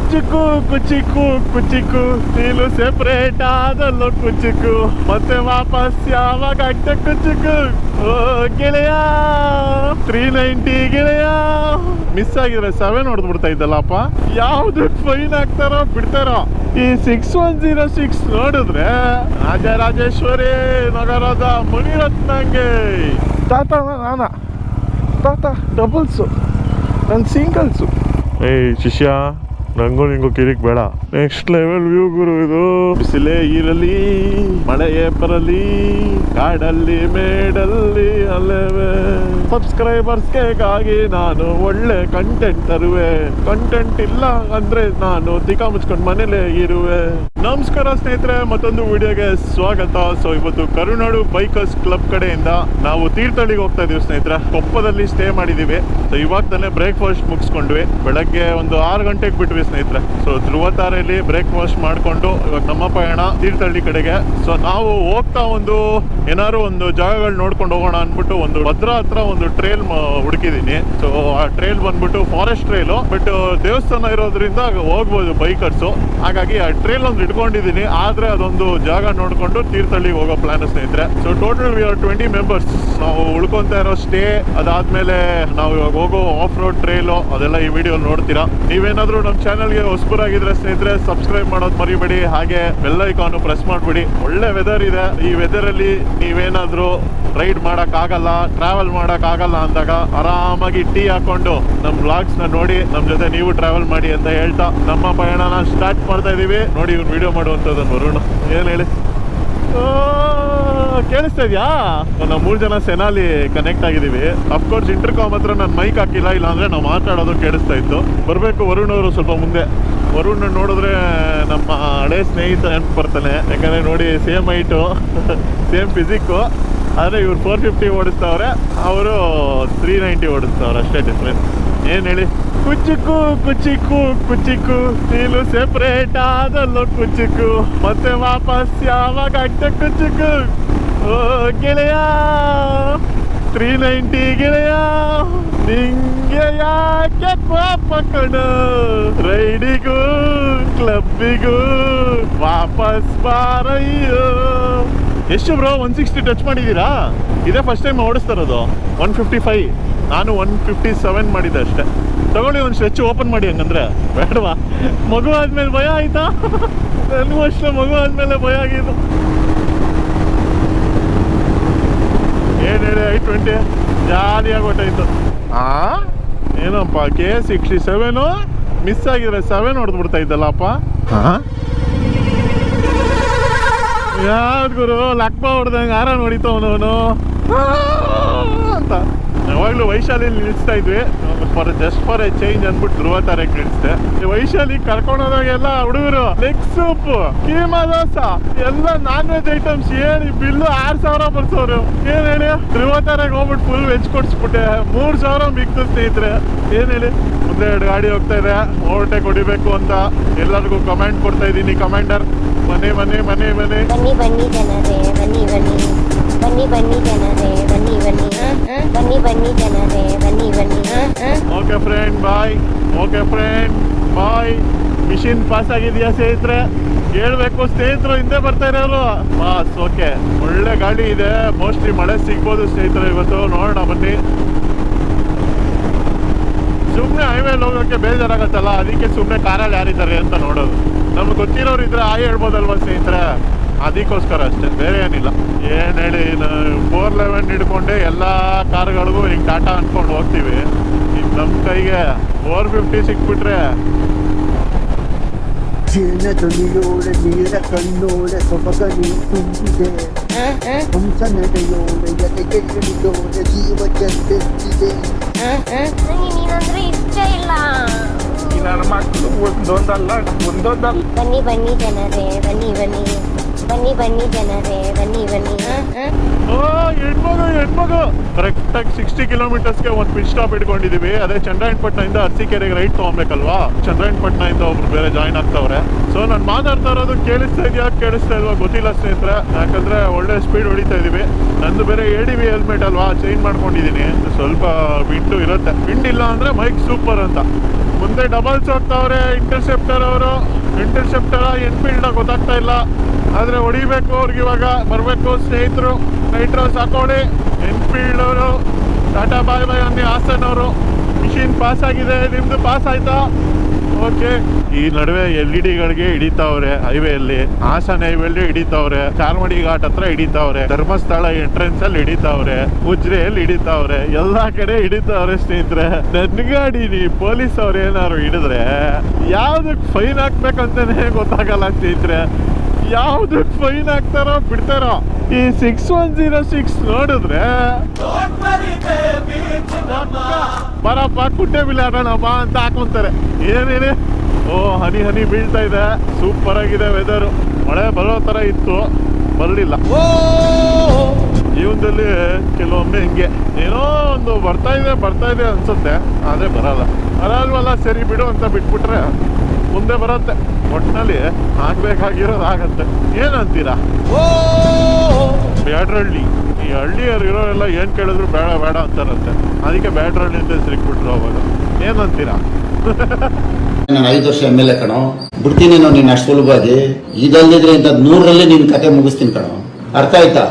ಕುಚಿಕು ಕುಚಿಕು ಕುಚಿಕು. ನೀನು ಸೆಪರೇಟ್ ಆದಲ್ಲ ಕುಚಿಕು. ಮತ್ತೆ ವಾಪಸ್ ಯಾವಾಗ ಆಗ್ತ ಕುಚಿಕು? ಗೆಳೆಯ! ತ್ರೀ ನೈಂಟಿ ಗೆಳೆಯ! ಮಿಸ್ ಆಗಿದ್ರೆ ಸೆವೆನ್ ಹೊಡೆದು ಬಿಡ್ತಾ ಇದ್ದಲ್ಲಪ್ಪ ಯಾವ್ದು ಫೈನ್ ಹಾಕ್ತಾರೋ ಬಿಡ್ತಾರೋ? ಈ ಸಿಕ್ಸ್ ಒನ್ ಜೀರೋ ಸಿಕ್ಸ್ ನೋಡಿದ್ರೆ ರಾಜರಾಜೇಶ್ವರಿ ನಗರದ ಮುನಿರತ್ನಂಗೆ. ತಾತ, ನಾನ? ತಾತ ಡಬಲ್ಸು ನನ್ನ ಸಿಂಗಲ್ಸು ಏಯ್, ಶಿಷ್ಯ. ನಂಗೂ ನಿಂಗೂ ಕಿರಿಕ್ ಬೇಡ. ನೆಕ್ಸ್ಟ್ ಲೆವೆಲ್ ವ್ಯೂ ಗುರು ಇದು. ಬಿಸಿಲೇ ಇರಲಿ ಮಳೆಯೇ ಬರಲಿ ಕಾಡಲ್ಲಿ, ಮೇಡಲ್ಲಿ ಅಲ್ಲವೇ. ಸಬ್ಸ್ಕ್ರೈಬರ್ಸ್ಗೆಗಾಗಿ ನಾನು ಒಳ್ಳೆ ಕಂಟೆಂಟ್ ತರುವೆ. ಕಂಟೆಂಟ್ ಇಲ್ಲ ಅಂದ್ರೆ ನಾನು ದಿಕ್ಕ ಮುಚ್ಕೊಂಡು ಮನೇಲೆ ಇರುವೆ. ನಮಸ್ಕಾರ ಸ್ನೇಹಿತರೆ, ಮತ್ತೊಂದು ವಿಡಿಯೋಗೆ ಸ್ವಾಗತ. ಸೊ ಇವತ್ತು ಕರುನಾಡು ಬೈಕರ್ಸ್ ಕ್ಲಬ್ ಕಡೆಯಿಂದ ನಾವು ತೀರ್ಥಹಳ್ಳಿಗೆ ಹೋಗ್ತಾ ಇದೀವಿ ಸ್ನೇಹಿತರೆ. ಕೊಪ್ಪದಲ್ಲಿ ಸ್ಟೇ ಮಾಡಿದೀವಿ. ಸೊ ಇವಾಗ ತಾನೇ ಬ್ರೇಕ್ಫಾಸ್ಟ್ ಮುಗಿಸ್ಕೊಂಡ್ವಿ. ಬೆಳಗ್ಗೆ ಒಂದು ಆರು ಗಂಟೆಗೆ ಬಿಟ್ವಿ ಸ್ನೇಹಿತರೆ. ಸೊ ಧ್ರುವತಾರೆಯಲ್ಲಿ ಬ್ರೇಕ್ಫಾಸ್ಟ್ ಮಾಡಿಕೊಂಡು ಇವಾಗ ನಮ್ಮ ಪಯಣ ತೀರ್ಥಹಳ್ಳಿ ಕಡೆಗೆ. ಸೊ ನಾವು ಹೋಗ್ತಾ ಒಂದು ಏನಾದ್ರು ಒಂದು ಜಾಗಗಳು ನೋಡ್ಕೊಂಡು ಹೋಗೋಣ ಅಂದ್ಬಿಟ್ಟು ಒಂದು ಭದ್ರಾ ಹತ್ರ ಒಂದು ಟ್ರೇಲ್ ಹುಡುಕಿದೀನಿ. ಸೊ ಆ ಟ್ರೇಲ್ ಬಂದ್ಬಿಟ್ಟು ಫಾರೆಸ್ಟ್ ಟ್ರೇಲು ಬಟ್ ದೇವಸ್ಥಾನ ಇರೋದ್ರಿಂದ ಹೋಗ್ಬೋದು ಬೈಕರ್ಸು ಹಾಗಾಗಿ ಆ ಟ್ರೇಲ್ ಒಂದು ಇಟ್ಕೊಂಡಿದೀನಿ. ಆದ್ರೆ ಅದೊಂದು ಜಾಗ ನೋಡ್ಕೊಂಡು ತೀರ್ಥಹಳ್ಳಿಗೆ ಹೋಗೋ ಪ್ಲಾನ್ ಸ್ನೇಹಿತರೆ. So total we are twenty members ನಾವು ಉಳ್ಕೊಂತ ಇರೋ ಸ್ಟೇ ಅದಾದ್ಮೇಲೆ ನಾವು ಇವಾಗ ಹೋಗೋ ಆಫ್ ರೋಡ್ ಟ್ರೇಲು ಅದೆಲ್ಲ ಈ ವಿಡಿಯೋ ನೋಡ್ತೀರಾ. ನೀವೇನಾದ್ರೂ ನಮ್ಮ ಚಾನಲ್ಗೆ ಹೊಸಬರಾಗಿದ್ರೆ ಸ್ನೇಹಿತರೆ ಸಬ್ಸ್ಕ್ರೈಬ್ ಮಾಡೋದು ಮರಿಬೇಡಿ. ಹಾಗೆ ಬೆಲ್ ಐಕಾನ್ ಪ್ರೆಸ್ ಮಾಡ್ಬಿಡಿ. ಒಳ್ಳೆ ವೆದರ್ ಇದೆ. ಈ ವೆದರ್ ಅಲ್ಲಿ ನೀವೇನಾದ್ರೂ ರೈಡ್ ಮಾಡಕ್ ಆಗಲ್ಲ ಟ್ರಾವೆಲ್ ಮಾಡಕ್ ಆಗಲ್ಲ ಅಂದಾಗ ಆರಾಮಾಗಿ ಟೀ ಹಾಕೊಂಡು ನಮ್ಮ ನ ನೋಡಿ ನಮ್ಮ ಜೊತೆ ನೀವು ಟ್ರಾವೆಲ್ ಮಾಡಿ ಅಂತ ಹೇಳ್ತಾ ನಮ್ಮ ಪಯಣನ ಸ್ಟಾರ್ಟ್ ಮಾಡ್ತಾ ಇದೀವಿ. ನೋಡಿ ಇವ್ರು ವಿಡಿಯೋ ಮಾಡುವಂಥದ್ದನ್ನು ವರುಣ್. ಏನ್ ಹೇಳಿ? ಕೇಳಿಸ್ತಾ ಇದೆಯಾ? ನಾವು ಮೂರು ಜನ ಸೆನಾಲಿ ಕನೆಕ್ಟ್ ಆಗಿದ್ದೀವಿ. ಅಫ್ಕೋರ್ಸ್ ಇಂಟರ್ಕಾಮ್ ಹತ್ರ ನಾನು ಮೈಕ್ ಹಾಕಿಲ್ಲ ಇಲ್ಲ ಅಂದ್ರೆ ನಾವು ಮಾತಾಡೋದು ಕೇಳಿಸ್ತಾ ಇತ್ತು. ಬರಬೇಕು ವರುಣ್ ಅವರು ಸ್ವಲ್ಪ ಮುಂದೆ. ವರುಣ್ ನೋಡಿದ್ರೆ ನಮ್ಮ ಹಳೆ ಸ್ನೇಹಿತ ನೆನಪು ಬರ್ತಾನೆ. ಯಾಕಂದರೆ ನೋಡಿ ಸೇಮ್ ಹೈಟು ಸೇಮ್ ಫಿಸಿಕ್ಕು ಆದರೆ ಇವ್ರು ಫೋರ್ ಫಿಫ್ಟಿ ಓಡಿಸ್ತಾವ್ರೆ, ಅವರು ತ್ರೀ ನೈಂಟಿ ಓಡಿಸ್ತಾವ್ರೆ ಅಷ್ಟೇ ಡಿಫ್ರೆನ್ಸ್ ಏನು ಹೇಳಿ? ಕುಚ್ಚಿಕ್ಕು ಕುಚ್ಚಿಕ್ಕು ಕುಚ್ಚಿಕ್ಕು, ನೀನು ಸೆಪ್ರೇಟ್ ಆದಲ್ಲೋ ಕುಚ್ಚಿಕ್ಕು. ಮತ್ತೆ ವಾಪಸ್ ಯಾವಾಗ ಆಗ್ತ ಕುಚ್ಚಿಕ್ಕು? ಓ, ಗೆಳೆಯ! ತ್ರೀ ನೈಂಟಿ ಗೆಳೆಯ, ನಿಂಗೆ ಯಾಕೆ ಪಾಪ ಕಣ? ರೈಡಿಗೂ, ಕ್ಲಬ್ಬಿಗೂ ವಾಪಸ್ ಬಾರಯ್ಯೋ. ಎಷ್ಟು ಬ್ರೋ ಒನ್ ಸಿಕ್ಸ್ಟಿ ಟಚ್ ಮಾಡಿದ್ದೀರಾ? ಇದೇ ಫಸ್ಟ್ ಟೈಮ್ ಓಡಿಸ್ತಾ ಇರೋದು. ಒನ್ ಫಿಫ್ಟಿ ಫೈವ್ ನಾನು ಒನ್ ಫಿಫ್ಟಿ ಸೆವೆನ್ ಮಾಡಿದ್ದೆ ಅಷ್ಟೇ. ತಗೊಳ್ಳಿ ಒಂದು ಸ್ಟ್ರೆಚ್ ಓಪನ್ ಮಾಡಿ ಹಂಗಂದ್ರೆ. ಬೇಡವಾ? ಮಗು ಆದ್ಮೇಲೆ ಭಯ ಆಯ್ತಾ? ನನಗೂ ಅಷ್ಟೇ ಮಗು ಆದ್ಮೇಲೆ ಭಯ ಆಗಿದ್ದು. ಏನು ಹೇಳಿ ಐ ಟ್ವೆಂಟಿ ಜಾಲಿಯಾಗಿ ಹೊಟ್ಟೋಯ್ತು ಆ? ಏನಪ್ಪ ಕೆ ಸಿಕ್ಸ್ಟಿ ಸೆವೆನು ಮಿಸ್ ಆಗಿದ್ರೆ ಸೆವೆನ್ ಹೊಡೆದು ಬಿಡ್ತಾ ಇದ್ದಲ್ಲಪ್ಪ ಯಾವ್ದು ಗುರು? ಲಕ್ಪ ಹೊಡೆದಂಗೆ ಆರ ಅವನು ಅಂತ. ಯಾವಾಗಲೂ ವೈಶಾಲಿ ನಿಲ್ಲಿಸ್ತಾ ಇದ್ವಿ. For just for a change ಅಂದ್ಬಿಟ್ಟು ಧ್ರುವ ತಾರಕ್ ನಿಲ್ಲಿಸ್ದೆ ವೈಶಾಲಿ ಕರ್ಕೊಂಡು ಹೋದಾಗೆಲ್ಲ ಹುಡುಗರು ಲೆಗ್ ಸೂಪ್ ಕೀಮಾ ದೋಸ, ಎಲ್ಲ ನಾನ್ ವೆಜ್ ಐಟಮ್ಸ್ ಹೇಳಿ ಬಿಲ್ಲು ಆರ್ ಸಾವಿರ ಬರ್ಸೋರು. ಏನ್ ಹೇಳಿ? ಧ್ರುವ ತಾರೆಗೆ ಹೋಗ್ಬಿಟ್ಟು ಫುಲ್ ವೆಜ್ ಕೊಡ್ಸ್ಬಿಟ್ಟೆ. ಮೂರ್ ಸಾವಿರ ಮಿಕ್ತು ಸ್ನೇಹಿತರೆ. ಏನ್ ಹೇಳಿ? ಮುಂದೆ ಎರಡು ಗಾಡಿ ಹೋಗ್ತಾ ಇದೆ. ಓವರ್ಟೇಕ್ ಹೊಡಿಬೇಕು ಅಂತ ಎಲ್ಲರಿಗೂ ಕಮೆಂಟ್ ಕೊಡ್ತಾ ಇದ್ದೀನಿ ಕಮೆಂಡರ್ ಮನೆ ಮನೆ ಮನೆ ಮನೆ. ಬನ್ನಿ ಬನ್ನಿ ಜನರೇ ಬನ್ನಿ ಬನ್ನಿ. ಬನ್ನಿ ಬನ್ನಿ ಜನರೇ ಬನ್ನಿ ಬನ್ನಿ. ಬನ್ನಿ ಬನ್ನಿ ಜನರೇ ಬನ್ನಿ ಬನ್ನಿ. Okay friend bye. Okay friend bye. Machine pass ಆಗಿದೆಯಾ ಸ್ನೇಹಿತರೆ? ಹೇಳ್ಬೇಕು ಸ್ನೇಹಿತರು ಹಿಂದೆ ಬರ್ತಾ ಇರೋರು. Pass okay. ಒಳ್ಳೆ ಗಾಡಿ ಇದೆ. ಮೋಸ್ಟ್ಲಿ ಮಳೆ ಸಿಗ್ಬೋದು ಸ್ನೇಹಿತರು ಇವತ್ತು. ನೋಡೋಣ ಬನ್ನಿ. ಸುಮ್ಮನೆ ಹೈವೇಲಿ ಹೋಗೋಕ್ಕೆ ಬೇಜಾರಾಗತ್ತಲ್ಲ? ಅದಕ್ಕೆ ಸುಮ್ಮನೆ ಕಾರಲ್ಲಿ ಯಾರಿದ್ದಾರೆ ಅಂತ ನೋಡೋದು. ನಮ್ಗೆ ಗೊತ್ತಿರೋರು ಇದ್ರೆ ಆ ಹೇಳ್ಬೋದಲ್ವ ಸ್ನೇಹಿತರೆ? ಅದಕ್ಕೋಸ್ಕರ ಅಷ್ಟೇ ಬೇರೆ ಏನಿಲ್ಲ. ಏನು ಹೇಳಿ ಫೋರ್ ಲೆವೆನ್ ಹಿಡ್ಕೊಂಡೆ ಎಲ್ಲ ಕಾರ್ಗಳಿಗೂ ಹಿಂಗೆ ಟಾಟಾ ಅನ್ಕೊಂಡು ಹೋಗ್ತೀವಿ. ಈಗ ನಮ್ಮ ಕೈಗೆ ಫೋರ್ ಫಿಫ್ಟಿ ಸಿಕ್ಬಿಟ್ರೆ ನೀರ ಕಣ್ಣೋಳೆ ಸೊಬಗ ತುಂಬಿದೆ. ಹಂಸ ಜೀವ ಚೆಂದೆತ್ತಿದೆ ನಂಗೆ ನೀನಂದ್ರೆ ಇಷ್ಟ ಇಲ್ಲ. ಈ ನನ್ನ ಮಕ್ಕಳು ಒಂದೊಂದಲ್ಲ ಒಂದೊಂದಲ್ಲ. ಬನ್ನಿ ಬನ್ನಿ ಜನರೇ ಬನ್ನಿ ಬನ್ನಿ. ಬನ್ನಿ ಬನ್ನಿ ಜನರೇ, ಬನ್ನಿ ಬನ್ನಿ. ಹೆಣ್ಮಗು ಹೆಣ್ಮಗು. ಕರೆಕ್ಟ್ ಆಗಿ ಸಿಕ್ಸ್ಟಿ ಕಿಲೋಮೀಟರ್ಸ್ಗೆ ಒಂದು ಪಿಟ್ ಸ್ಟಾಪ್ ಇಟ್ಕೊಂಡಿದೀವಿ ಅದೇ ಚಂದ್ರಾಯಣಪಟ್ಟಣದಿಂದ ಅರಸೀಕೆರೆಗೆ ರೈಟ್ ತಗೊಬೇಕಲ್ವಾ ಚಂದ್ರಾಯಣಪಟ್ಟಣದಿಂದ ಒಬ್ರು ಬೇರೆ ಜಾಯ್ನ್ ಆಗ್ತಾವ್ರೆ. ಸೊ ನಾನು ಮಾತಾಡ್ತಾ ಇರೋದು ಕೇಳಿಸ್ತಾ ಇದೆಯಾ, ಕೇಳಿಸ್ತಾ ಇಲ್ವಾ ಗೊತ್ತಿಲ್ಲ ಸ್ನೇಹಿತರೆ. ಯಾಕಂದ್ರೆ ಒಳ್ಳೆ ಸ್ಪೀಡ್ ಹೊಡಿತಾ ಇದೀವಿ. ನಂದು ಬೇರೆ ಎ ಡಿ ವಿ ಹೆಲ್ಮೆಟ್ ಅಲ್ವಾ ಚೇಂಜ್ ಮಾಡ್ಕೊಂಡಿದೀನಿ. ಸ್ವಲ್ಪ ವಿಂಡು ಇರುತ್ತೆ. ವಿಂಡ್ ಇಲ್ಲ ಅಂದ್ರೆ ಮೈಕ್ ಸೂಪರ್ ಅಂತ. ಮುಂದೆ ಡಬಲ್ಸ್ ಹೋಗ್ತಾವ್ರೆ ಇಂಟರ್ಸೆಪ್ಟರ್ ಅವರು. ಇಂಟರ್ಸೆಪ್ಟರ್ ಎನ್ಫೀಲ್ಡ್ ಗೊತ್ತಾಗ್ತಾ ಇಲ್ಲ. ಆದ್ರೆ ಹೊಡಿಬೇಕು ಅವ್ರಿಗೆ ಇವಾಗ. ಬರಬೇಕು ಸ್ನೇಹಿತರು ನೈಟ್ರೋಸ್ ಹಾಕೊಳ್ಳಿ ಎನ್ಫೀಲ್ಡ್ ಅವರು ಟಾಟಾ ಬಾಯ್ ಬಾಯ್ ಅನ್ನಿ ಹಾಸನ್ ಅವರು ಮಿಷಿನ್ ಪಾಸ್ ಆಗಿದೆ, ನಿಮ್ದು ಪಾಸ್ ಆಯ್ತಾ? ಓಕೆ ಈ ನಡುವೆ ಎಲ್ ಇ ಡಿಗಳಿಗೆ ಹಿಡಿತಾವ್ರೆ ಹೈವೇಯಲ್ಲಿ ಹಾಸನ ಹೈವೇಲಿ ಹಿಡಿತಾವ್ರೆ, ಚಾರ್ಮಡಿ ಘಾಟ್ ಹತ್ರ ಹಿಡಿತಾವ್ರೆ, ಧರ್ಮಸ್ಥಳ ಎಂಟ್ರೆನ್ಸ್ ಅಲ್ಲಿ ಹಿಡಿತಾವ್ರೆ, ಉಜ್ರೆಯಲ್ಲಿ ಹಿಡಿತಾವ್ರೆ, ಎಲ್ಲಾ ಕಡೆ ಹಿಡಿತಾವ್ರೆ ಸ್ನೇಹಿತರೆ. ನನ್ ಗಾಡಿನಿ ಪೊಲೀಸ್ ಅವ್ರು ಏನಾದ್ರು ಹಿಡಿದ್ರೆ, ಯಾವ್ದಕ್ ಫೈನ್ ಹಾಕ್ಬೇಕಂತಾನೆ ಗೊತ್ತಾಗಲ್ಲ ಸ್ನೇಹಿತರೆ. ಯಾವ್ದಕ್ ಫೈನ್ ಹಾಕ್ತಾರೋ ಬಿಡ್ತಾರೋ? ಈ ಸಿಕ್ಸ್ ಒನ್ ಜೀರೋ ಸಿಕ್ಸ್ ನೋಡಿದ್ರೆ ಬರಪ್ಪ ಕುಟ್ಟೆ ಬಿಲ್ ಬಾ ಅಂತ ಹಾಕೊಂತಾರೆ. ಏನೇನೆ ಓ, ಹನಿ ಹನಿ ಬೀಳ್ತಾ ಇದೆ. ಸೂಪರ್ ಆಗಿದೆ ವೆದರು ಮಳೆ ಬರೋ ತರ ಇತ್ತು. ಬರಲಿಲ್ಲ. ಜೀವನದಲ್ಲಿ ಕೆಲವೊಮ್ಮೆ ಹಿಂಗೆ. ಏನೋ ಒಂದು ಬರ್ತಾ ಇದೆ ಬರ್ತಾ ಇದೆ ಅನ್ಸುತ್ತೆ, ಆದ್ರೆ ಬರಲ್ಲ. ಬರಲ್ವಲ್ಲ, ಸರಿ ಬಿಡು ಅಂತ ಬಿಟ್ಬಿಟ್ರೆ ಮುಂದೆ ಬರುತ್ತೆ. ಒಟ್ಟಿನಲ್ಲಿ ಆಗ್ಬೇಕಾಗಿರೋದು ಆಗತ್ತೆ. ಏನಂತೀರಾ? ಬ್ಯಾಡ್ರಳ್ಳಿ ಈ ಹಳ್ಳಿಯವ್ರು ಇರೋರೆಲ್ಲ ಏನ್ ಕೇಳಿದ್ರು ಬೇಡ ಬೇಡ ಅಂತಾರಂತೆ ಅದಕ್ಕೆ ಬ್ಯಾಡ್ರಳ್ಳಿ ಅಂತ ಸಿಕ್ಬಿಟ್ರು ಅವಾಗ. ಏನಂತೀರಾ? ನಾನು ಐದು ವರ್ಷ ಎಂ ಎಲ್ ಎ ಕಣೋ. ಬಿಡ್ತೀನಿ ನಾನು ನೀನು ಅಷ್ಟು ಸುಲಭವಾಗಿ. ಇದಲ್ಲದಿದ್ರೆ ಇಂಥ ನೂರರಲ್ಲಿ ನಿನ್ನ ಕತೆ ಮುಗಿಸ್ತೀನಿ ಕಣೋ. ಅರ್ಥ ಆಯ್ತಾ?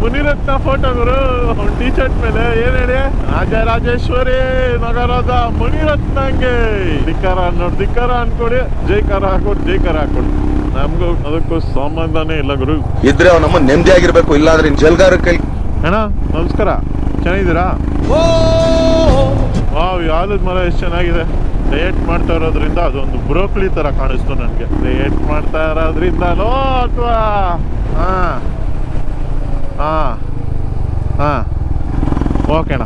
ಮುನಿರತ್ನ ಫೋಟೋ ಗುರು. ಟಿ ಶರ್ಟ್ ಮೇಲೆ ಏನ್ ಹೇಳಿ ರಾಜರಾಜೇಶ್ವರಿ ನಗರದ ಮುನಿರತ್ನಂಗೆ. ಧಿಕ್ಕಾರ ಅನ್ನೋರು ಧಿಕ್ಕಾರ ಅನ್ಕೊಡಿ. ಜೈಕಾರ ಹಾಕೊಡಿ ಜೈಕಾರ ಹಾಕೊಡಿ ನಮ್ಗೂ ಅದಕ್ಕೂ ಸಂಬಂಧನೇ ಇಲ್ಲ ಗುರು. ಇದ್ರೆ ಅವ್ ನಮ್ಮ ನೆಮ್ಮದಿಯಾಗಿರ್ಬೇಕು ಇಲ್ಲಾಂದ್ರೆ ಜಲ್ಗಾರ ಕೈ ಅಣ್ಣ ನಮಸ್ಕಾರ. ಚೆನ್ನಾಗಿದ್ದೀರಾ? ವಾವ್ ಯಾವ್ದು ಮರ ಎಷ್ಟು ಚೆನ್ನಾಗಿದೆ. ಡಯಟ್ ಮಾಡ್ತಾ ಇರೋದ್ರಿಂದ ಅದೊಂದು ಬ್ರೋಕ್ಲಿ ತರ ಕಾಣಿಸ್ತು ನನಗೆ. ಡಯಟ್ ಮಾಡ್ತಾ ಇರೋದ್ರಿಂದಲೋ ಅಥವಾ? ಹಾ. ಹಾ. ಓಕೆ ಓಕೆಣ್ಣ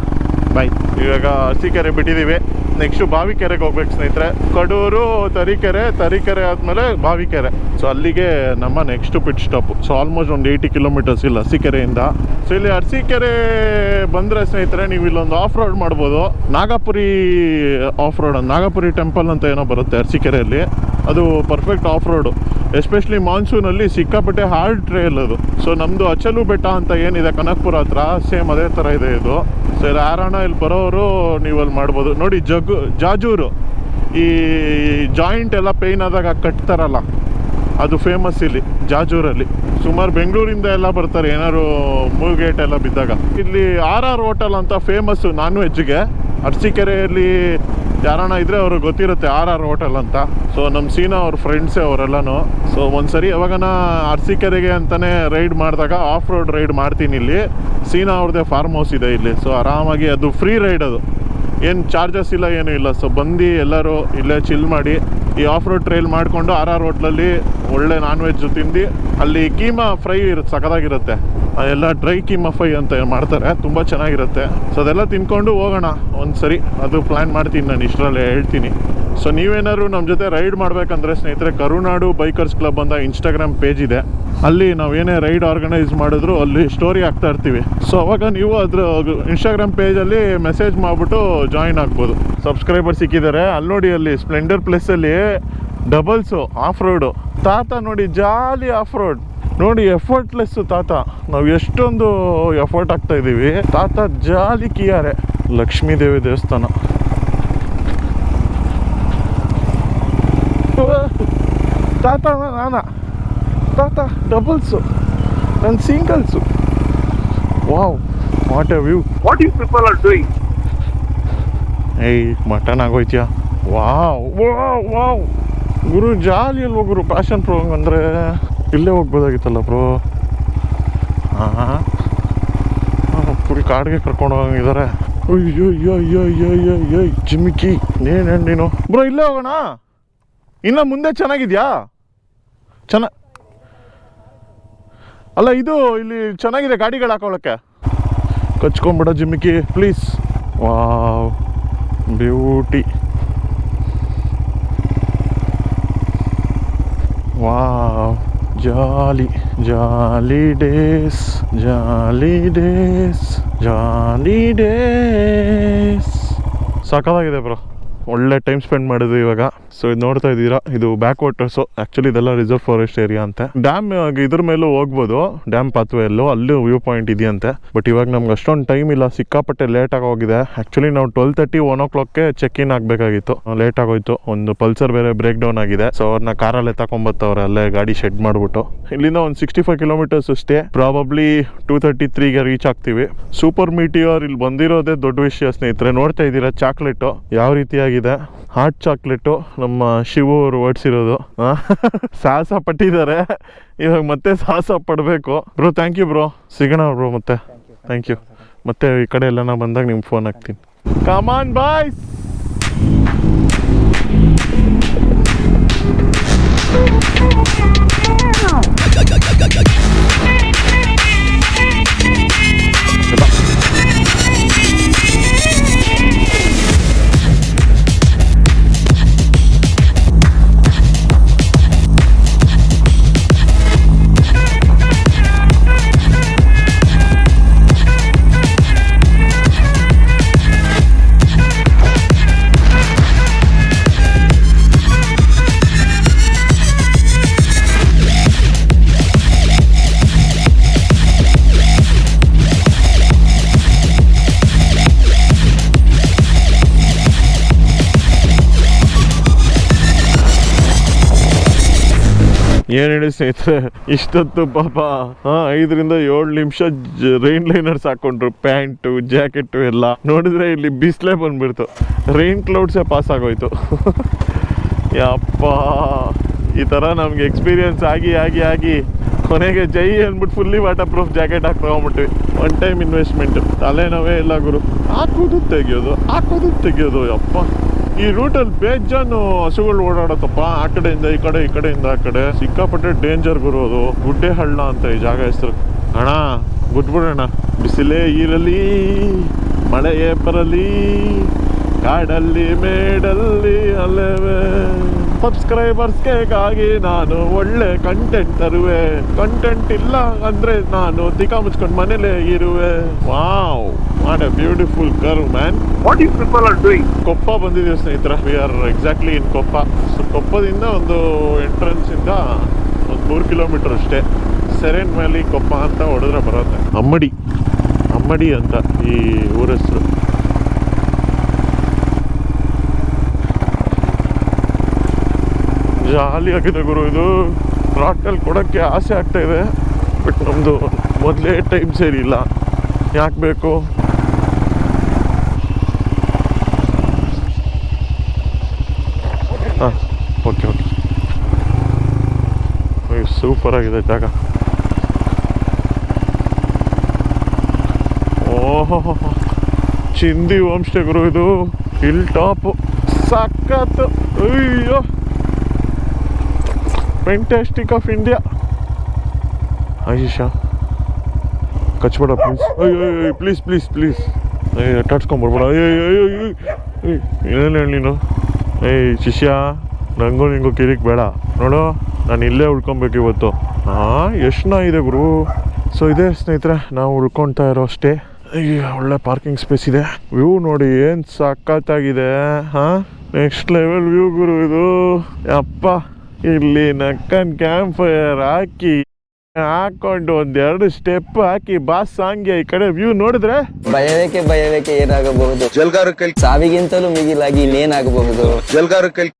ಬಾಯ್ ಇವಾಗ ಹಸಿಕೆರೆ ಬಿಟ್ಟಿದ್ದೀವಿ. ನೆಕ್ಸ್ಟ್ ಬಾವಿಕೆರೆಗೆ ಹೋಗ್ಬೇಕು ಸ್ನೇಹಿತರೆ. ಕಡೂರು, ತರೀಕೆರೆ ತರೀಕೆರೆ ಆದಮೇಲೆ ಬಾವಿಕೆರೆ. ಸೊ ಅಲ್ಲಿಗೆ ನಮ್ಮ next pit stop so almost ಒಂದು ಏಯ್ಟಿ ಕಿಲೋಮೀಟರ್ಸ್ ಇಲ್ಲ ಅರಸೀಕೆರೆಯಿಂದ ಸೊ ಇಲ್ಲಿ ಅರಸೀಕೆರೆ ಬಂದರೆ ಸ್ನೇಹಿತರೆ, ನೀವು ಇಲ್ಲೊಂದು ಆಫ್ ರೋಡ್ ಮಾಡ್ಬೋದು. Nagapuri off road Nagapuri temple ಅಂತ ಏನೋ ಬರುತ್ತೆ ಅರಸೀಕೆರೆಯಲ್ಲಿ. ಅದು ಪರ್ಫೆಕ್ಟ್ ಆಫ್ ರೋಡು ಎಸ್ಪೆಷಲಿ ಮಾನ್ಸೂನಲ್ಲಿ ಸಿಕ್ಕಾಪಟ್ಟೆ ಹಾರ್ಡ್ ಟ್ರೇಲ್ ಅದು. ಸೊ ನಮ್ಮದು ಅಚಲು ಬೆಟ್ಟ ಅಂತ ಏನಿದೆ ಕನಕ್ಪುರ ಹತ್ರ ಸೇಮ್ ಅದೇ ಥರ ಇದೆ ಇದು. ಸೊ ಇಲ್ಲಿ ಇಲ್ಲಿ ಬರೋರು ನೀವು ಅಲ್ಲಿ ಮಾಡ್ಬೋದು. ನೋಡಿ, ಜಗ್ಗು ಜಾಜೂರು. ಈ ಜಾಯಿಂಟ್ ಎಲ್ಲ ಪೇಯ್ನ್ ಆದಾಗ ಕಟ್ತಾರಲ್ಲ, ಅದು ಫೇಮಸ್ ಇಲ್ಲಿ, ಜಾಜೂರಲ್ಲಿ. ಸುಮಾರು ಬೆಂಗಳೂರಿಂದ ಎಲ್ಲ ಬರ್ತಾರೆ, ಏನಾದ್ರು ಮೂಗೇಟ್ ಎಲ್ಲ ಬಿದ್ದಾಗ. ಇಲ್ಲಿ ಆರ್ ಆರ್ ಹೋಟೆಲ್ ಅಂತ ಫೇಮಸ್ಸು ನಾನ್ ವೆಜ್ಗೆ ಅರಸೀಕೆರೆಯಲ್ಲಿ ಯಾರಾನ ಇದ್ರೆ ಅವ್ರಿಗೆ ಗೊತ್ತಿರುತ್ತೆ ಆರ್ ಆರ್ ಹೋಟೆಲ್ ಅಂತ. ಸೊ ನಮ್ಮ ಸೀನಾ ಅವ್ರ ಫ್ರೆಂಡ್ಸೇ ಅವರೆಲ್ಲನೂ. ಸೊ ಒಂದ್ಸರಿ ಯಾವಾಗನ ಅರಸೀಕೆರೆಗೆ ಅಂತಾನೆ ರೈಡ್ ಮಾಡಿದಾಗ ಆಫ್ ರೋಡ್ ರೈಡ್ ಮಾಡ್ತೀನಿ ಇಲ್ಲಿ. ಸೀನಾ ಅವ್ರದ್ದೇ ಫಾರ್ಮ್ ಹೌಸ್ ಇದೆ ಇಲ್ಲಿ. ಸೊ ಆರಾಮಾಗಿ ಅದು ಫ್ರೀ ರೈಡ್ ಅದು. ಏನು ಚಾರ್ಜಸ್ ಇಲ್ಲ, ಏನೂ ಇಲ್ಲ. ಸೊ ಬಂದು ಎಲ್ಲರೂ ಇಲ್ಲೇ ಚಿಲ್ ಮಾಡಿ, ಈ ಆಫ್ ರೋಡ್ ಟ್ರೈಲ್ ಮಾಡಿಕೊಂಡು ಆರ್ ಆರ್ ಹೋಟ್ಲಲ್ಲಿ ಒಳ್ಳೆ ನಾನ್ ವೆಜ್ ತಿಂದು, ಅಲ್ಲಿ ಕೀಮಾ ಫ್ರೈ ಇರುತ್ತೆ ಸಖತ್ತಾಗಿರುತ್ತೆ ಅದೆಲ್ಲ ಡ್ರೈ ಕೀಮಾ ಫ್ರೈ ಅಂತ ಮಾಡ್ತಾರೆ, ತುಂಬ ಚೆನ್ನಾಗಿರುತ್ತೆ. ಸೊ ಅದೆಲ್ಲ ತಿನ್ಕೊಂಡು ಹೋಗೋಣ ಒಂದು ಸರಿ ಅದು ಪ್ಲ್ಯಾನ್ ಮಾಡ್ತೀನಿ ನಾನು, ಇಷ್ಟರಲ್ಲೇ ಹೇಳ್ತೀನಿ. ಸೊ ನೀವೇನಾದ್ರು ನಮ್ಮ ಜೊತೆ ರೈಡ್ ಮಾಡಬೇಕಂದ್ರೆ ಸ್ನೇಹಿತರೆ, ಕರುನಾಡು ಬೈಕರ್ಸ್ ಕ್ಲಬ್ ಅಂತ ಇನ್ಸ್ಟಾಗ್ರಾಮ್ ಪೇಜ್ ಇದೆ. ಅಲ್ಲಿ ನಾವು ಏನೇ ರೈಡ್ ಆರ್ಗನೈಸ್ ಮಾಡಿದ್ರು ಅಲ್ಲಿ ಸ್ಟೋರಿ ಹಾಕ್ತಾ ಇರ್ತೀವಿ. ಸೊ ಅವಾಗ ನೀವು ಅದ್ರ ಇನ್ಸ್ಟಾಗ್ರಾಮ್ ಪೇಜಲ್ಲಿ ಮೆಸೇಜ್ ಮಾಡಿಬಿಟ್ಟು ಜಾಯಿನ್ ಆಗ್ಬೋದು. ಸಬ್ಸ್ಕ್ರೈಬರ್ ಸಿಕ್ಕಿದ್ದಾರೆ ಅಲ್ಲಿ ನೋಡಿ ಅಲ್ಲಿ ಸ್ಪ್ಲೆಂಡರ್ ಪ್ಲೇಸಲ್ಲಿ ಡಬಲ್ಸು ಆಫ್ ರೋಡು ತಾತ ನೋಡಿ ಜಾಲಿ ಆಫ್ ರೋಡ್ ನೋಡಿ ಎಫರ್ಟ್ಲೆಸ್ ತಾತ. ನಾವು ಎಷ್ಟೊಂದು ಎಫರ್ಟ್ ಆಗ್ತಾ ಇದ್ದೀವಿ ತಾತ ಜಾಲಿ ಕಿಯಾರೆ. ಲಕ್ಷ್ಮೀ ದೇವಿ ದೇವಸ್ಥಾನ. ತಾತ ನಾನ ತಾತ ಡಬಲ್ಸು ನನ್ನ singles. Wow what a view what you people are doing? Hey mutton ಆಗೋಯ್ತ್ಯಾ? Wow wow wow. Guru jolly ಅಲ್ವ ಗುರು? ಪ್ಯಾಷನ್ ಪ್ರೋ ಅಂದರೆ ಇಲ್ಲೇ ಹೋಗ್ಬೋದಾಗಿತ್ತಲ್ಲ ಬ್ರೋ ಹಾಂ ಪುರಿ ಕಾಡಿಗೆ ಕರ್ಕೊಂಡು ಹೋಗಂಗಿದ್ದಾರೆ ಅಯ್ಯೋ ಅಯ್ಯೋ ಅಯ್ಯೋ ಅಯ್ಯೋ ಅಯ್ಯೋ ಜಿಮಿಕಿ ನೀನು ನೀನು ಬ್ರೋ ಇಲ್ಲೇ ಹೋಗೋಣ ಇನ್ನು ಮುಂದೆ ಚೆನ್ನಾಗಿದ್ಯಾ? ಚೆನ್ನ ಅಲ್ಲ, ಇದು ಇಲ್ಲಿ ಚೆನ್ನಾಗಿದೆ ಗಾಡಿಗಳು ಹಾಕೊಳ್ಳೋಕ್ಕೆ. ಕಚ್ಕೊಂಬಿಡ ಜಿಮ್ಮಿಕಿ, please. Wow, beauty. Wow, jolly jolly days jolly days jolly days. ಸಾಕಾಗಿದೆ ಬ್ರೋ. ಒಳ್ಳೆ ಟೈಮ್ ಸ್ಪೆಂಡ್ ಮಾಡಿದ್ವಿ ಇವಾಗ. ಸೊ ಇದು ನೋಡ್ತಾ ಇದ್ದೀರಾ? ಇದು ಬ್ಯಾಕ್ ವಾಟರ್ಸು ಆ್ಯಕ್ಚುಲಿ ಇದೆಲ್ಲ ರಿಸರ್ವ್ ಫಾರೆಸ್ಟ್ ಏರಿಯಾ ಅಂತೆ. ಡ್ಯಾಮ್ ಇದ್ರ ಮೇಲೂ ಹೋಗ್ಬೋದು. ಡ್ಯಾಮ್ ಪಾತ್ವೆ ಎಲ್ಲೋ ಅಲ್ಲೂ ವ್ಯೂ ಪಾಯಿಂಟ್ ಇದೆಯಂತೆ. ಬಟ್ ಇವಾಗ ನಮ್ಗೆ ಅಷ್ಟೊಂದು ಟೈಮ್ ಇಲ್ಲ. ಸಿಕ್ಕಾಪಟ್ಟೆ ಲೇಟ್ ಆಗಿ ಹೋಗಿದೆ ಆ್ಯಕ್ಚುಲಿ ನಾವು ಟ್ವೆಲ್ ತರ್ಟಿ ಒನ್ ಓ ಕ್ಲಾಕ್ಗೆ ಚೆಕ್ ಇನ್ ಆಗಬೇಕಾಗಿತ್ತು. ಲೇಟ್ ಆಗೋಯ್ತು. ಒಂದು ಪಲ್ಸರ್ ಬೇರೆ ಬ್ರೇಕ್ ಡೌನ್ ಆಗಿದೆ. ಸೊ ಅವ್ರನ್ನ ಕಾರಲ್ಲೇ ತಗೊಂಬತ್ತವ್ರೆ ಅಲ್ಲೇ ಗಾಡಿ ಶೆಡ್ ಮಾಡಿಬಿಟ್ಟು. ಇಲ್ಲಿಂದ ಒಂದು ಸಿಕ್ಸ್ಟಿ ಫೈವ್ ಕಿಲೋಮೀಟರ್ಸ್ ಅಷ್ಟೇ. ಪ್ರಾಬಬ್ಲಿ ಟೂ ತರ್ಟಿ ತ್ರೀಗೆ ರೀಚ್ ಆಗ್ತೀವಿ. ಸೂಪರ್ ಮೀಟಿಯರ್ ಇಲ್ಲಿ ಬಂದಿರೋದೇ ದೊಡ್ಡ ವಿಷಯ, ಸ್ನೇಹಿತರೆ. ನೋಡ್ತಾ ಇದ್ದೀರಾ? ಚಾಕ್ಲೇಟು ಯಾವ ರೀತಿಯಾಗಿದೆ? ಹಾಟ್ ಚಾಕ್ಲೇಟು ನಮ್ಮ ಶಿವು ಅವರು ಓಡಿಸಿರೋದು. ಸಾಹಸ ಪಟ್ಟಿದ್ದಾರೆ. ಇವಾಗ ಮತ್ತೆ ಸಾಹಸ ಪಡಬೇಕು. ಬ್ರೋ ಥ್ಯಾಂಕ್ ಯು ಬ್ರೋ ಸಿಗೋಣ ಬ್ರೋ ಮತ್ತೆ. ಥ್ಯಾಂಕ್ ಯು ಮತ್ತೆ ಈ ಕಡೆ ಎಲ್ಲ ನಾ ಬಂದಾಗ ನಿಮ್ಗೆ ಫೋನ್ ಹಾಕ್ತೀನಿ. ಕಮಾನ್ ಬಾಯ್ಸ್ ಏನ್ ಹೇಳಿ ಸ್ನೇಹಿತರೆ? ಇಷ್ಟೊತ್ತು ಪಾಪ, ಹಾ, ಐದರಿಂದ ಏಳು ನಿಮಿಷ ರೈನ್ ಲೈನರ್ಸ್ ಹಾಕೊಂಡ್ರು ಪ್ಯಾಂಟು ಜಾಕೆಟು ಎಲ್ಲ. ನೋಡಿದ್ರೆ ಇಲ್ಲಿ ಬಿಸಿಲೇ ಬಂದ್ಬಿಡ್ತು. ರೈನ್ ಕ್ಲೌಡ್ಸೇ ಪಾಸ್ ಆಗೋಯ್ತು. ಯಪ್ಪ, ಈ ಥರ ನಮ್ಗೆ ಎಕ್ಸ್ಪೀರಿಯನ್ಸ್ ಆಗಿ ಆಗಿ ಆಗಿ. ಕೊನೆಗೆ ಜೈ ಅಂದ್ಬಿಟ್ಟು ಫುಲ್ಲಿ ವಾಟರ್ ಪ್ರೂಫ್ ಜಾಕೆಟ್ ಹಾಕಿ ಒನ್ ಟೈಮ್ ಇನ್ವೆಸ್ಟ್ಮೆಂಟ್ ತಲೆನೋವೇ ಇಲ್ಲ ಗುರು. ಹಾಕೋದು ತೆಗಿಯೋದು ಹಾಕೋದು ತೆಗಿಯೋದು, ಯಪ್ಪ. ಈ ರೂಟಲ್ಲಿ ಬೇಜಾನು ಹಸುಗಳು ಓಡಾಡತ್ತಪ್ಪ. ಆ ಕಡೆಯಿಂದ, ಈ ಕಡೆ, ಈ ಕಡೆಯಿಂದ, ಆ ಕಡೆ. ಸಿಕ್ಕಾಪಟ್ಟೆ ಡೇಂಜರ್ ಬರೋದು. ಗುಡ್ಡೆ ಹಳ್ಳ ಅಂತ ಈ ಜಾಗ ಹೆಸರು. ಅಣ್ಣ ಬಿಟ್ಬಿಡೋಣ ಬಿಸಿಲೇ ಇರಲಿ ಮಳೆ ಬರಲಿ. ಕಾಡಲ್ಲಿ ಮೇಡಲ್ಲಿ ಅಲೆವೆ ಸಬ್ಸ್ಕ್ರೈಬರ್ಸ್ಗೆಗಾಗಿ ನಾನು ಒಳ್ಳೆ ಕಂಟೆಂಟ್ ತರುವೆ. ಕಂಟೆಂಟ್ ಇಲ್ಲ ಅಂದ್ರೆ ನಾನು ದಿಕ್ಕ ಮುಚ್ಕೊಂಡು ಮನೇಲೆ ಇರುವೆ. Wow what a beautiful curve man what you people are doing Koppa ಬಂದಿದ್ದೀವಿ ಸ್ನೇಹಿತರ. We are exactly in Koppa. So ಕೊಪ್ಪದಿಂದ ಒಂದು ಎಂಟ್ರೆನ್ಸ್ ಇಂದ ಒಂದು ಮೂರು ಕಿಲೋಮೀಟರ್ ಅಷ್ಟೇ. ಸೆರೆನ್ ವ್ಯಾಲಿ ಕೊಪ್ಪ ಅಂತ ಹೊಡೆದ್ರೆ ಬರುತ್ತೆ. ಅಮ್ಮಡಿ. ಅಮ್ಮಡಿ ಅಂತ ಈ ಊರ ಹೆಸರು ಜಾಲಿ ಆಗಿದೆ ಗುರು, ಇದು ರಾಟಲ್ ಕೊಡೋಕ್ಕೆ ಆಸೆ ಆಗ್ತಾ ಇದೆ. ಬಟ್ ನಮ್ಮದು ಮೊದಲೇ ಟೈಮ್ ಸೇರಿಲ್ಲ ಯಾಕೆ ಬೇಕು? ಹಾಂ ಓಕೆ ಓಕೆ ಸೂಪರ್ ಆಗಿದೆ ಜಾಗ. ಓಹೋ, ಚಿಂದಿ ಹೋಮ್ ಸ್ಟೇ ಗುರು, ಇದು ಹಿಲ್ ಟಾಪ್ ಸಕ್ಕತ್ತು ಅಯ್ಯೋ. ಫೆಂಟಾಸ್ಟಿಕ್ ಆಫ್ ಇಂಡಿಯಾ ಆಯುಷಾ ಕಚ್ಬೇಡ ಪ್ಲೀಸ್ ಅಯ್ಯೋ ಪ್ಲೀಸ್ ಪ್ಲೀಸ್ ಪ್ಲೀಸ್ ಅಯ್ಯೋ ಟಚ್ಕೊಂಬರ್ಬೇಡ ಅಯ್ಯೋ ಅಯ್ಯೋ ಅಯ್ಯೋ ಏನು ಹೇಳಿ ನೀನು ಏಯ್ ಶಿಷ್ಯ ನನಗೂ ನಿಂಗೂ ಕಿರಿಕ್ ಬೇಡ ನೋಡು ನಾನು ಇಲ್ಲೇ ಉಳ್ಕೊಬೇಕು ಇವತ್ತು ಹಾಂ ಎಷ್ಟು ನಾ ಇದೆ ಗುರು ಸೊ ಇದೆ ಸ್ನೇಹಿತರೆ ನಾವು ಉಳ್ಕೊಳ್ತಾ ಇರೋ ಅಷ್ಟೇ ಅಯ್ಯೋ ಒಳ್ಳೆ ಪಾರ್ಕಿಂಗ್ ಸ್ಪೇಸ್ ಇದೆ ವ್ಯೂ ನೋಡಿ ಏನು ಸಖತ್ತಾಗಿದೆ ಹಾಂ ನೆಕ್ಸ್ಟ್ ಲೆವೆಲ್ ವ್ಯೂ ಗುರು ಇದು ಅಪ್ಪ ಇಲ್ಲಿ ನಕ್ಕನ್ ಕ್ಯಾಂಪ್ ಫೈರ್ ಹಾಕಿ ಹಾಕೊಂಡು ಒಂದೆರಡು ಸ್ಟೆಪ್ ಹಾಕಿ ಬಾಸ್ ಸಾಂಗ್ ಈ ಕಡೆ ವ್ಯೂ ನೋಡಿದ್ರೆ? ಭಯವೇಕೆ ಭಯವೇಕೆ ಏನಾಗಬಹುದು? ಜಲ್ಗಾರು ಕೈಲಿ ಸಾವಿಗಿಂತಲೂ ಮಿಗಿಲಾಗಿ ಇನ್ನೇನಾಗಬಹುದು? ಜಲ್ಗಾರು ಕೈಲಿ